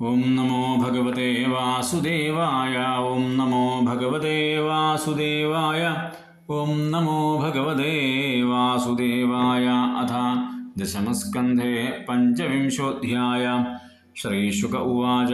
ഓം നമോ ഭഗവതേ വാസുദേവായ ഓം നമോ ഭഗവതേ വാസുദേവായ ഓം നമോ ഭഗവതേ വാസുദേവായ അഥ ദശമസ്കന്ധേ പഞ്ചവിംശോധ്യായ ശ്രീശുക ഉവാച.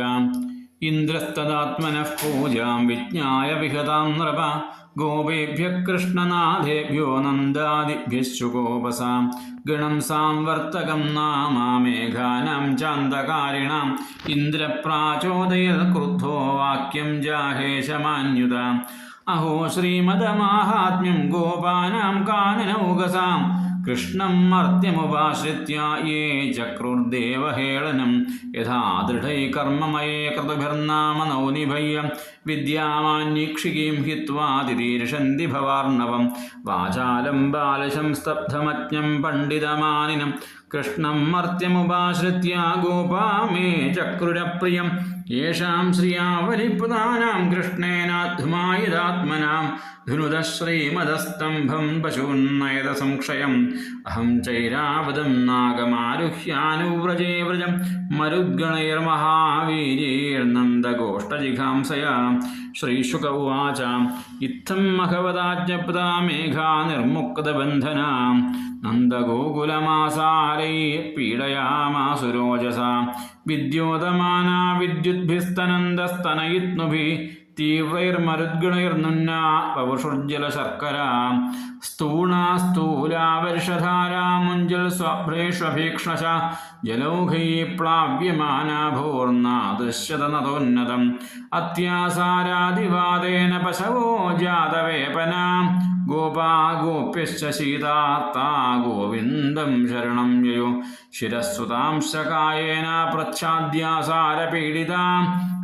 ഇന്ദ്രസ്തദാത്മനഃ പൂജാം വിജ്ഞായ വിഹതാം നൃപ. ഗോപേഭ്യ കൃഷ്ണനാഥേഭ്യോ നന്ദാദിഭ്യശുകോപസാം ഗണം സാംവർത്തകം നാമാമേഘാനം ചാന്തകാരിണാം. ഇന്ദ്രപ്രാചോദയൽ ക്രുദ്ധോ വാക്യം ജാഹേശമാന്യുത. അഹോ ശ്രീമദമാഹാത്മ്യം ഗോപാനാം കാനനൗകസാം. കൃഷ്ണം മർത്യമുപാശ്രിത്യ യേ ചക്രുർദേവഹേളനം. യഥാ ദൃഢൈ കർമ്മമയേ കൃതുഭിർനാമ നൗനിഭയ്യ വിദ്യാമാന്യീക്ഷികീം ഹിത്വാതിതീർഷന്തി ഭവാർണവം. വാചാലം ബാലശം സ്തബ്ധമജ്ഞം പണ്ഡിതമാനിനം കൃഷ്ണം മർത്യമുപാശ്രിത്യ ഗോപാമേ ചക്രുരപ്രിയം. യേഷാം ശ്രിയാവലിപുതാനാം കൃഷ്ണേനാധ്മായതാത്മനാം ധുനുത ശ്രീമദസ്തംഭം പശൂന്നയത സംക്ഷയം അഹം ചൈരാവതം നാഗമാരുഹ്യാനുവ്രജേ വ്രജം മരുദ്ഗണൈർമഹാവീര്യൈർനന്ദഗോഷ്ടജിഘാംസയാ ശ്രീശുക ഉവാച ഇത്തം മഹവതാജ്ഞപ്താ മേഘാ നിർമുക്തബന്ധനാ. നന്ദഗോകുലമാസാരൈ പീഡയാമാസുരോജസ. വിദ്യോതമാനാ വിദ്യുദ്ഭിസ്തനന്ദസ്തനയിത്നുഭി തീവ്രൈർമരുദ്ഗണൈർനുന്നാ പവുഷുർജലശർക്കര സ്ഥൂണാ സ്ഥൂലാവർഷധാരാ മുഞ്ചൽ സ്വഭ്രേഷ്വഭീക്ഷ്ണശ ജലൗഘൈ പ്ലാവ്യമാനാ ഭൂർനാദൃശ്യതനതോന്നതം അത്യാസാരാദിവാദേന പശവോ ജാതവേപന. ഗോപാ ഗോപ്യശ്ച സീതാത്താ ഗോവിന്ദം ശരണം യയോ. ശിരസ്സുതാംശകായേന പ്രച്ഛാദ്യാസാരപീഡിതാ.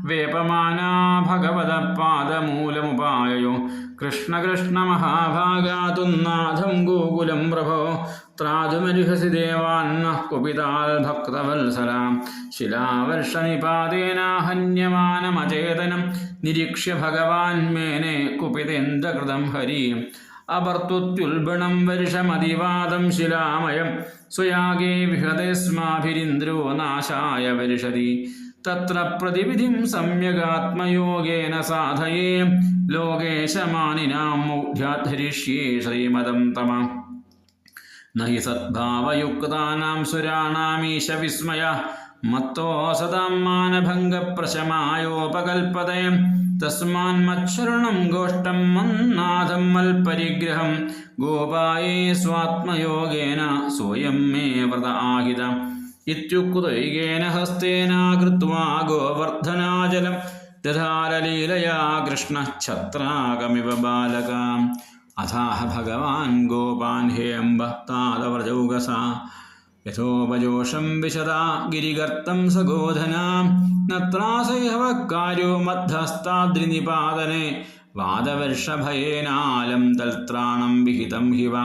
വേപമാനാ ഭഗവതപാദമൂലമുപായയോ. കൃഷ്ണ കൃഷ്ണ മഹാഭാഗാതുനാഥം ഗോകുലം പ്രഭോ. ത്രാതുമർഹസി ദേവാന്ന കുപിതാൽ ഭക്തവത്സലാം. ശിലാവർഷനിപാതേന ഹന്യമാനമചേതനം നിരീക്ഷ്യ ഭഗവാൻ മേനെ കുപിതേന്ദ്രകൃതം ഹരി. അപർത്തുത്യുൽബണം വരുഷമതിവാദം ശിലാമയം സ്വയാഗേ വിഹതസ്മാഭിരിന്ദ്രോ നാശായ വർഷതി തത്ര പ്രതിവിധിം സമ്യഗാത്മയോഗേന സാധയേ. ലോകേശമാനിനാം മൗഢ്യാധരിഷ്യേ ശ്രീമതം തമ. ന സദ്ഭാവയുക്താനാം സുരാണാമീശ വിസ്മയ. മത്തോ സദാം മാനഭംഗപ്രശമായോപകൽപ്പതേ. തസ്മാന്മച്ഛരണം ഗോഷ്ടം മന്നാഥം മൽപരിഗ്രഹം. ഗോപായേ സ്വാത്മയോഗേന സ്വയം മേ വ്രത ആഹിത. ഇത്യുക്തൈകേന ഹസ്തേനാകൃത്വാ ഗോവർദ്ധനാജലം ദധാരലീലയാ കൃഷ്ണഛത്രാകമിവ ബാലകാം അഥാഹ ഭഗവാൻ ഗോപാൻ ഹേംബ താതവ്രജൗകസ യഥോപജോഷം വിശദാ ഗിരിഗർത്തം സഗോധനാ നത്രാസയവക്കാര്യോ മധ്യസ്ഥാദ്രിനിപാതനെ വാദവർഷഭയേനാലം തൽത്രാണം വിഹിതം ഹിവ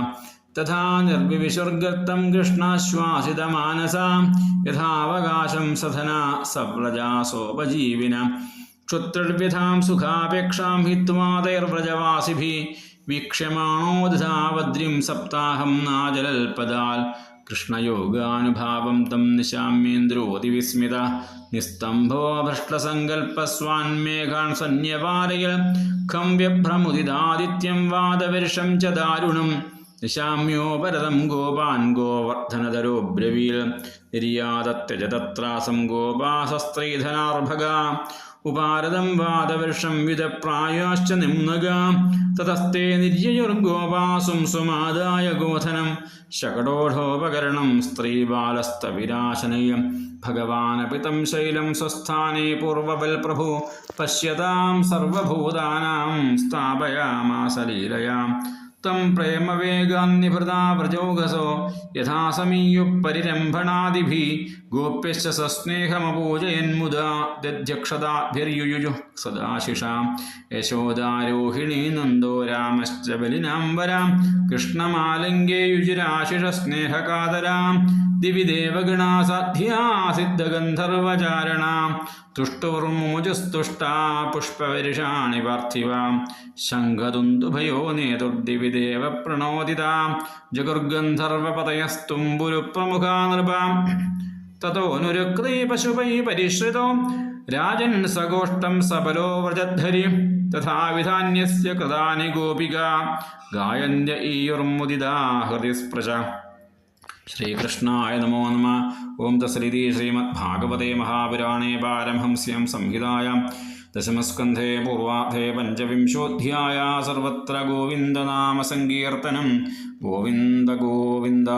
തഥാ നിർവിവിശുർഗർത്തം കൃഷ്ണാശ്വാസിതമാനസാ യഥാവകാശം സധന സവ്രജാസോപജീവിന ക്ഷുത്രവ്യഥാം സുഖാപേക്ഷാം ഹിത്വാതൈർവ്രജവാസിഭി വീക്ഷ്യമാണോ ദധാവദ്രിം സപ്താഹം നാജലൽപദാൽ കൃഷ്ണയോഗാനുഭാവം തം നിശാമ്യേന്ദ്രോതിവിസ്മിത നിസ്തംഭോ ഭ്രഷ്ടസങ്കൽപ്പസ്വാൻമേഘാൻ സന്യവാരയൽ ഖം വ്യഭ്രമുദിതാദിത്യം വാദവർഷം ച ദാരുണം നിശാമ്യോ പരതം ഗോപാൻ ഗോവർദ്ധനതരോ ബ്രവീൽ. നിർയാതത്യജ ഗോപാസസ്ത്രീധനാർഭക ഉപാരതം വാദവർഷം വിധപ്രായാശ്ച നിമ്നഗ തതസ്തേ നിര്യയുർഗോപാസും സുമാദായ ഗോധനം. ശകടോഢോപകരണം സ്ത്രീബാലസ്തവിരാശനയം ഭഗവാനപിതം ശൈലം സ്വസ്ഥാനേ പൂർവവൽ പ്രഭു പശ്യതാം സർവഭൂതാനാം സ്ഥാപയാമാസ ലീലയാം തം പ്രേമവേഗാന്നിഭൃതാ വ്രജോഗസോ യഥാ സമീയുപരിരംഭണാദിഭി ഗോപ്യശ്ച സസ്നേഹമപൂജയന്മുദാ ദധ്യക്ഷതാഭിർയുയുജു സദാശിഷാം യശോദാരോഹിണീ നന്ദോ രാമശ്ച ബലിനാംബരാം കൃഷ്ണമാലിംഗേയുജിരാശിഷസ്നേഹകാതരാം ദിവി സിദ്ധഗന്ധർവചാരണ സാധ്യാ പുഷ്പവരിഷാണി തുഷ്ടുർമുജസ്തുഷ്ടാ ശംഖതുന്തുഭയോ നേതുർദിവിദേവ ശംഖതുന്ദുഭയോ ജഗുർഗന്ധർവപതയസ്തുംബുരു പ്രമുഖാ പ്രണോദിതാം നൃപാം തതോനുരക്തേ പശുപൈ പരിശ്രിതോ രാജൻ സഗോഷ്ടം സബലോ വ്രജദ്ധരി തഥാവിധാന്യസ്യ കൃതാനി ഗോപിക ഗായന്യ ഈയുർമുദിതാ ഹൃദിസ്പൃശ ശ്രീകൃഷ്ണായ നമോ നമ. ഓം ദശരീതി ശ്രീമദ് ഭാഗവതേ മഹാപുരാണേ പാരമഹംസ്യം സംഹിതായാം. ദശമസ്കന്ധേ പൂർവാധേ പഞ്ചവിംശോധ്യായ സർവത്ര ഗോവിന്ദനാമസങ്കീർത്തനം ഗോവിന്ദ ഗോവിന്ദ.